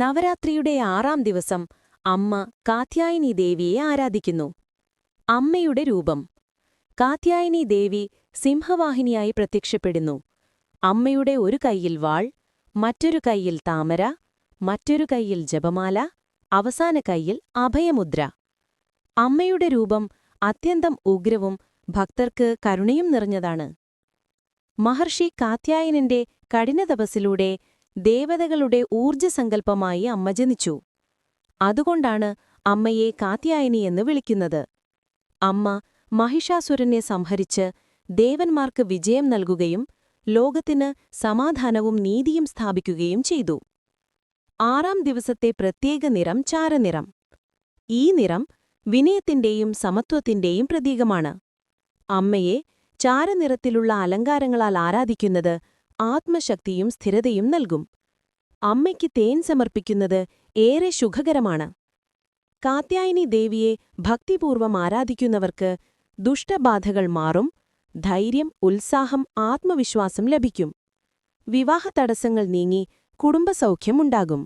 നവരാത്രിയുടെ ആറാം ദിവസം അമ്മ കാത്യായനി ദേവിയെ ആരാധിക്കുന്നു. അമ്മയുടെ രൂപം. കാത്യായനി ദേവി സിംഹവാഹിനിയായി പ്രത്യക്ഷപ്പെടുന്നു. അമ്മയുടെ ഒരു കൈയിൽ വാൾ മറ്റൊരു കൈയിൽ താമര മറ്റൊരു കൈയിൽ ജപമാല അവസാന കൈയിൽ അഭയമുദ്ര. അമ്മയുടെ രൂപം അത്യന്തം ഉഗ്രവും ഭക്തർക്ക് കരുണയും നിറഞ്ഞതാണ്. മഹർഷി കാത്യായനന്റെ കഠിനതപസ്സിലൂടെ ദേവതകളുടെ ഊർജസങ്കല്പമായി അമ്മ ജനിച്ചു. അതുകൊണ്ടാണ് അമ്മയെ കാത്യായനി എന്ന് വിളിക്കുന്നത്. അമ്മ മഹിഷാസുരനെ സംഹരിച്ച് ദേവന്മാർക്ക് വിജയം നൽകുകയും ലോകത്തിന് സമാധാനവും നീതിയും സ്ഥാപിക്കുകയും ചെയ്തു. ആറാം ദിവസത്തെ പ്രത്യേക നിറം ചാരനിറം. ഈ നിറം വിനയത്തിന്റെയും സമത്വത്തിന്റെയും പ്രതീകമാണ്. അമ്മയെ ചാരനിറത്തിലുള്ള അലങ്കാരങ്ങളാൽ ആരാധിക്കുന്നത് ആത്മശക്തിയും സ്ഥിരതയും നൽകും. അമ്മയ്ക്ക് തേൻ സമർപ്പിക്കുന്നത് ഏറെ ശുഖകരമാണ്. കാത്യായനി ദേവിയെ ഭക്തിപൂർവം ആരാധിക്കുന്നവർക്ക് ദുഷ്ടബാധകൾ മാറും ധൈര്യം ഉത്സാഹം ആത്മവിശ്വാസം ലഭിക്കും. വിവാഹ തടസ്സങ്ങൾ നീങ്ങി കുടുംബസൗഖ്യമുണ്ടാകും